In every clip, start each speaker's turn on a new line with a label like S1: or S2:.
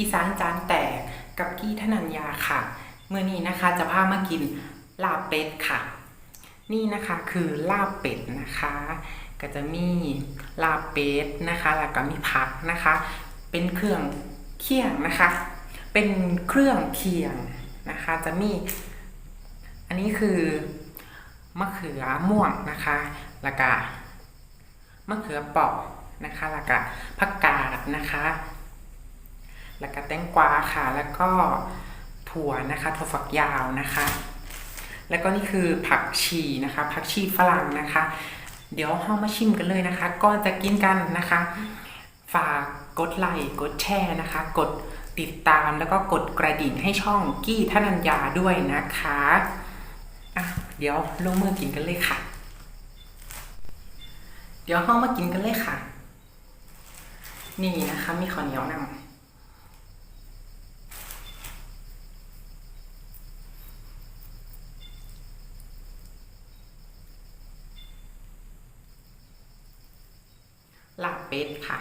S1: อีสานจานแตกกับกี้ธนัญญาค่ะเมื่อนี้นะคะจะพามากินลาบเป็ดค่ะ นี่นะคะคือลาบเป็ดนะคะ ก็จะมีลาบเป็ดนะคะแล้วก็มีผักนะคะ เป็นเครื่องเคียงนะคะ เป็นเครื่องเคียงนะคะ จะมีอันนี้คือมะเขือม่วงนะคะแล้วก็มะเขือเปราะนะคะแล้วก็ผักกาดนะคะ แล้วก็แตงกวาค่ะ แล้วก็ถั่วนะคะถั่วฝักยาวนะคะ แล้วก็นี่คือผักชีนะคะ ผักชีฝรั่งนะคะ เดี๋ยวเฮามาชิมกันเลยนะคะ ก่อนจะกินกันนะคะ ฝากกดไลค์กดแชร์นะคะ กดติดตามแล้วก็กดกระดิ่งให้ช่องกี้ธนัญญาด้วยนะคะอะเดี๋ยวลงมือกินกันเลยค่ะ เดี๋ยวเฮามากินกันเลยค่ะ นี่นะคะมีข้าวเหนียวนำ เป็ดค่ะ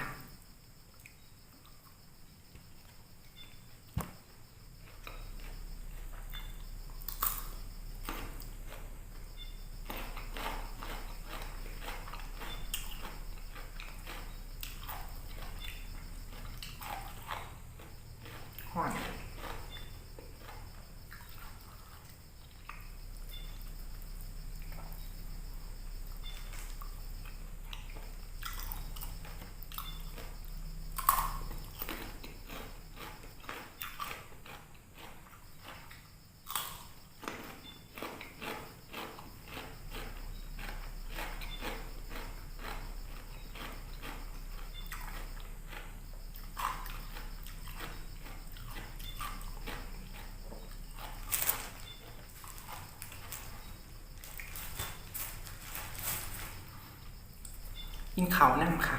S1: หอน กินเขาวนั่นค่ะ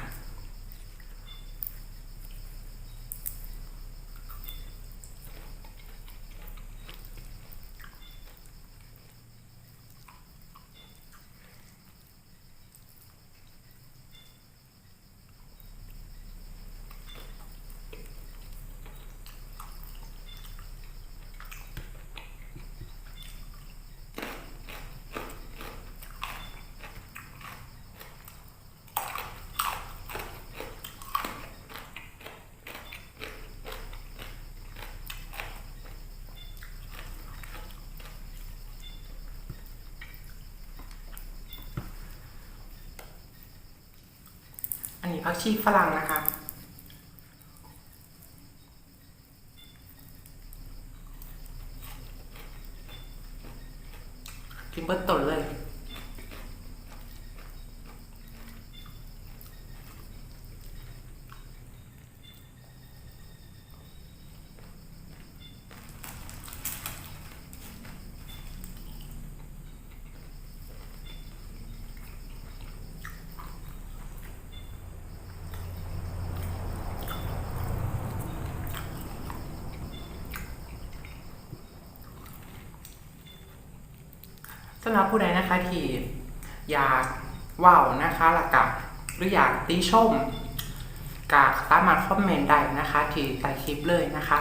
S1: ผักชีฝรั่งนะคะ กินเบิ้ลต้นเลย สำหรับผู้ใดนะคะที่อยากว่าวนะคะหลักกับหรืออยากติชมกาสามารถคอมเมนต์ได้นะคะ ที่ใต้คลิปเลยนะคะ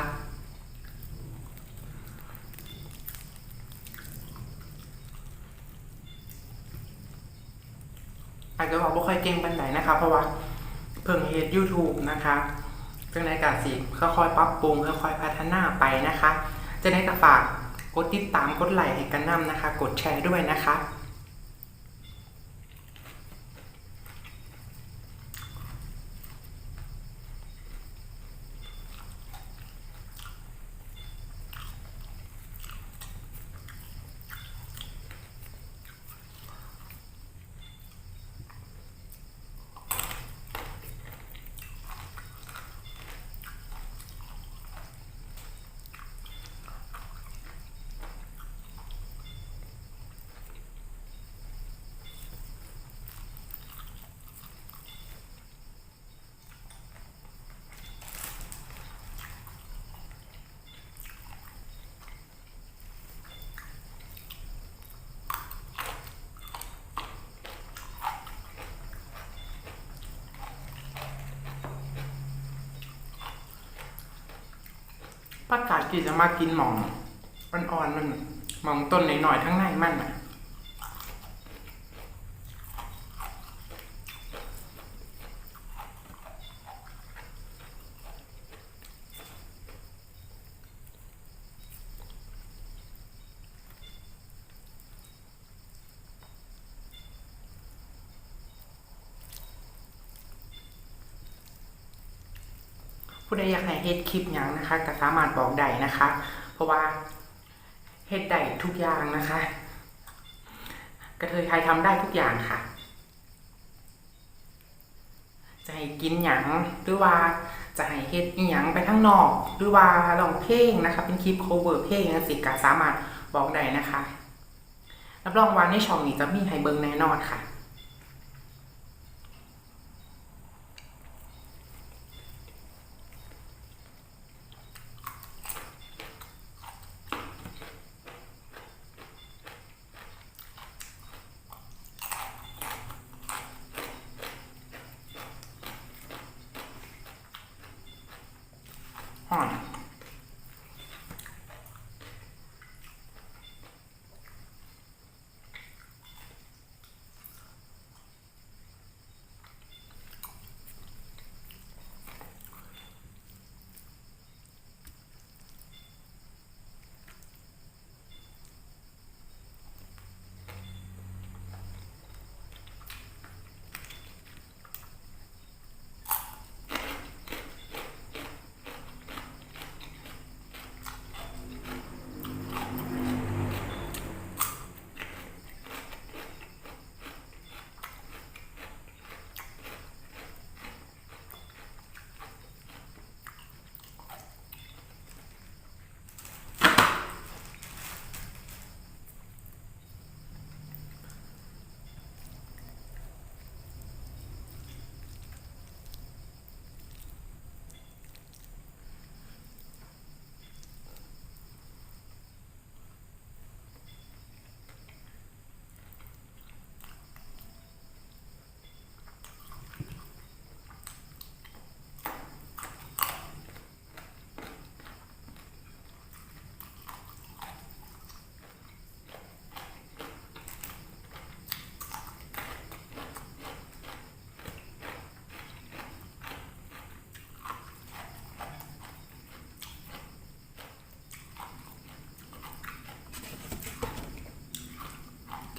S1: อาจจะบอกว่าค่อยเก่งปันไหนนะคะ เพราะว่าเพิ่งเฮ็ด YouTube นะคะจึงในกาสีค่อยๆปรับปรุงค่อยๆพัฒนาไปนะคะ จะได้กระฝาก กดติดตามกดไลค์ให้กันนำนะคะ กดแชร์ด้วยนะคะ ประกาศกี่จะมากินหมองอ่อนๆมันหมองต้นหน่อยๆทั้งในมันอะ ผู้ ใดอยากให้เฮ็ดคลิปยังนะคะก็สามารถบอกได้นะคะ เพราะว่าเฮ็ดได้ทุกอย่างนะคะ กระเทยไทยทำได้ทุกอย่างค่ะ จะให้กินหยังหรือว่าจะให้เฮ็ดอีหยังไปข้างนอก หรือว่าร้องเพลงนะคะ เป็นคลิป cover เพลงจังซี่ก็สามารถบอกได้นะคะรับรองว่าในช่องนี้จะมีให้เบิ่งแน่นอนค่ะ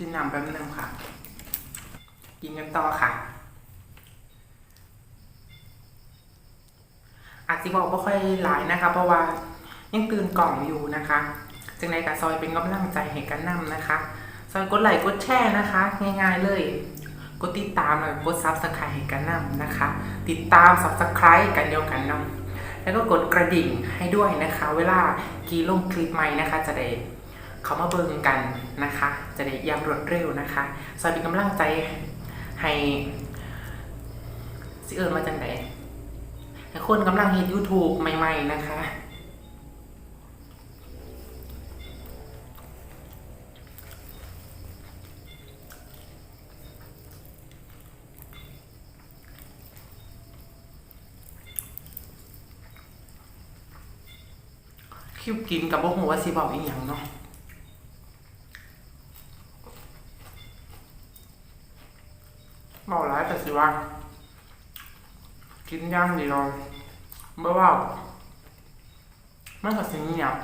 S1: กินน้ำแป๊บนึงค่ะ กินกันต่อค่ะ อาจจะบอกว่าค่อยหลายนะคะ เพราะว่ายังตื่นกล่องอยู่นะคะ จังในกับซอยเป็นกำลังใจให้กันนำนะคะ ซอยกดไลค์กดแชร์นะคะ ง่ายๆเลยกดติดตามแล้วกดซับสไครต์ให้กันนำนะคะ ติดตามซับสไครต์กันเดียวกันนำแล้วก็กดกระดิ่งให้ด้วยนะคะ เวลากีลงคลิปใหม่นะคะ จะได้ เขามาเบิ่งกันนะคะ จะได้ยำรวดเร็วนะคะซอยเป็นกำลังใจให้สิเอิญมาจังไดให้คนกำลังเห็น YouTube ใหม่ ๆ นะคะคิวกินกับบ่หัวสิบอกอีหยังเนาะ บอกหลายแต่สิว่ากินย่างดีเราบ่ว่ามันก็สิเงียบ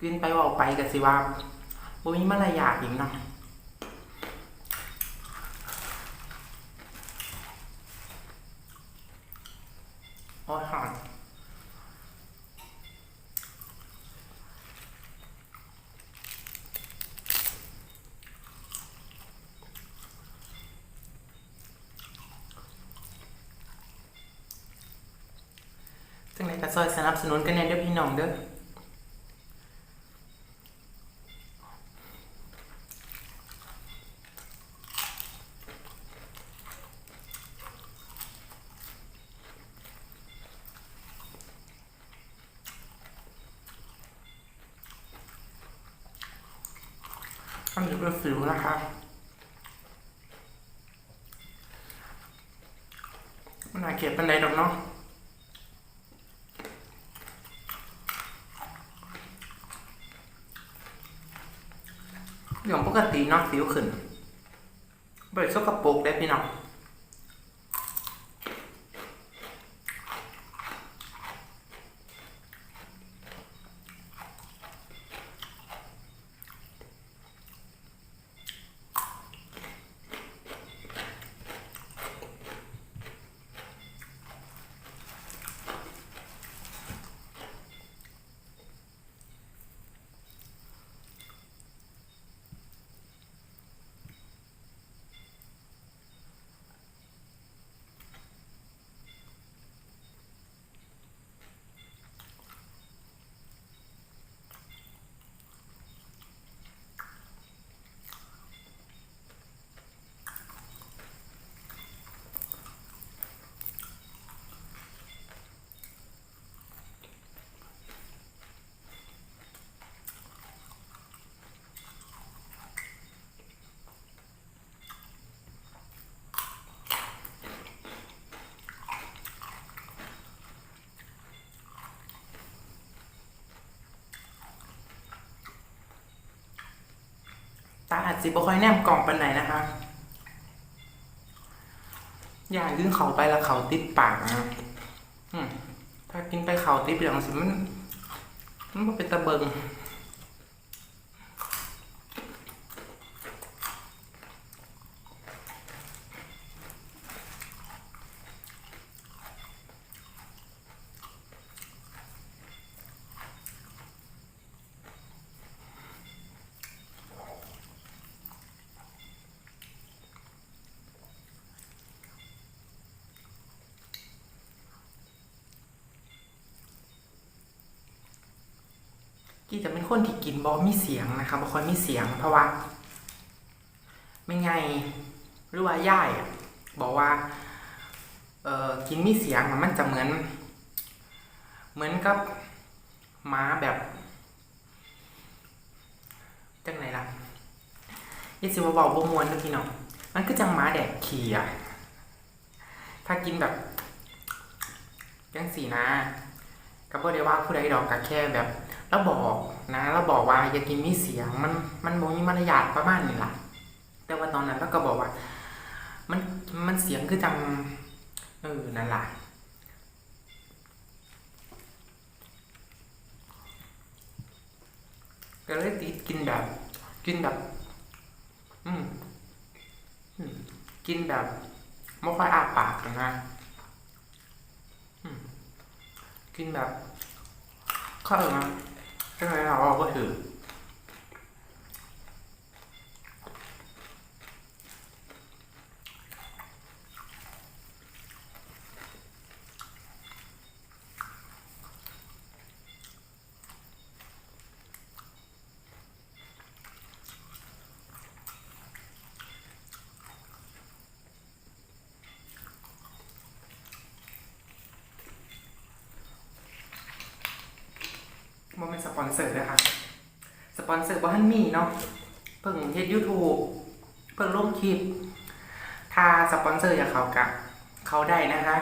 S1: กินไปเว่าไปก็สิว่าบ่มีมารยาทอีกเนาะ โอ้ยหอนจังไหน ก็ซอยสนับสนุนกันแน่เด้อพี่น้องเด้ออันนี้เป็นสิวนะคะมันน่าเกลียดปันใดดอกเนาะ อย่างปกติน้องสิวขึ้นเบิดสกปรกได้พี่น้อง อาจสิบ่ค่อยแนมกล่องปันไหนนะคะ อย่ายื่นเขาไปแล้วเขาติดปากนะถ้ากินไปเขาติดอย่างสิมันมันเป็นตะเบิง กี้จะเป็นคนที่กินบอมีเสียงนะคะบ่ค่อยมีเสียง เพราะว่าไม่ไงหรือว่าย่ายบอกว่าเออกินมีเสียงมันจะเหมือน เหมือนกับหม้าแบบจังไหนล่ะยี่สิว่าเบาบ่มวนเด้อพี่น้องมันก็จังหม้าแดกขี่อะถ้ากินแบบจังสีนะก็บ่ได้ว่าผู้ใดดอกก็แค่แบบ เราบอกนะเราบอกว่าอย่ากินมีเสียงมันมันบ่มีมารยาทประมาณนี้ล่ะ แต่ว่าตอนนั้นเราก็บอกว่า มันมันเสียงคือจังเออนั่นล่ะก็เลยติดกินแบบ กินแบบ อืมกินแบบไม่ค่อยอาปากนะกินแบบข้าเออ ก็เลยเราก็ถือ สปอนเซอร์นะคะสปอนเซอร์บ่ทันมีเนาะ เพิ่งเฮ็ด YouTube เพิ่งลงคลิป ถ้าสปอนเซอร์อยากเขากะเขาได้นะคะ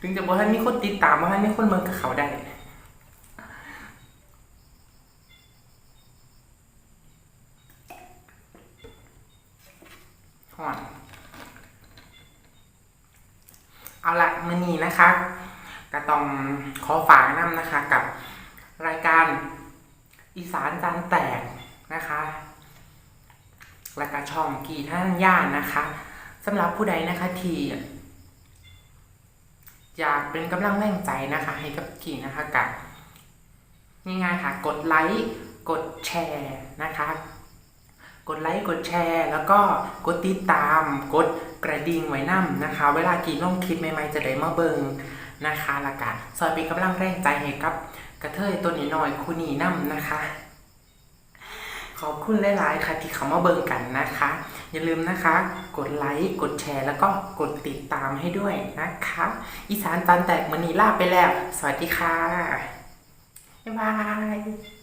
S1: ถึงจะบ่ทันมีคนติดตามบ่ทันมีคนเมืองกับเขาได้ห่อนเอาละมื้อนี้นะคะ ก็ต้องขอฝากน้ำนะคะกับ รายการอีสานจานแตกนะคะรายการช่องกีท่านย่านนะคะสำหรับผู้ใดนะคะที่อยากเป็นกำลังแรงใจนะคะ ให้กับกีนะคะกับง่ายๆค่ะกดไลค์กดแชร์นะคะกดไลค์กดแชร์ แล้วก็กดติดตามกดกระดิ่งไว้นํนะคะ เวลากีลงคลิปใหม่ๆจะได้มาเบิงนะคะละกันซอยเป็นกำลังแรงใจให้กับ กระเทยตัวนี้หน่อยคุณนีน้ำนะคะ ขอบคุณหลาย ๆ ค่ะที่เขามาเบิงกันนะคะ อย่าลืมนะคะ กดไลค์ กดแชร์ แล้วก็กดติดตามให้ด้วยนะคะ อีสานตันแตกมันนี้ลาไปแล้ว สวัสดีค่ะ บ๊ายบาย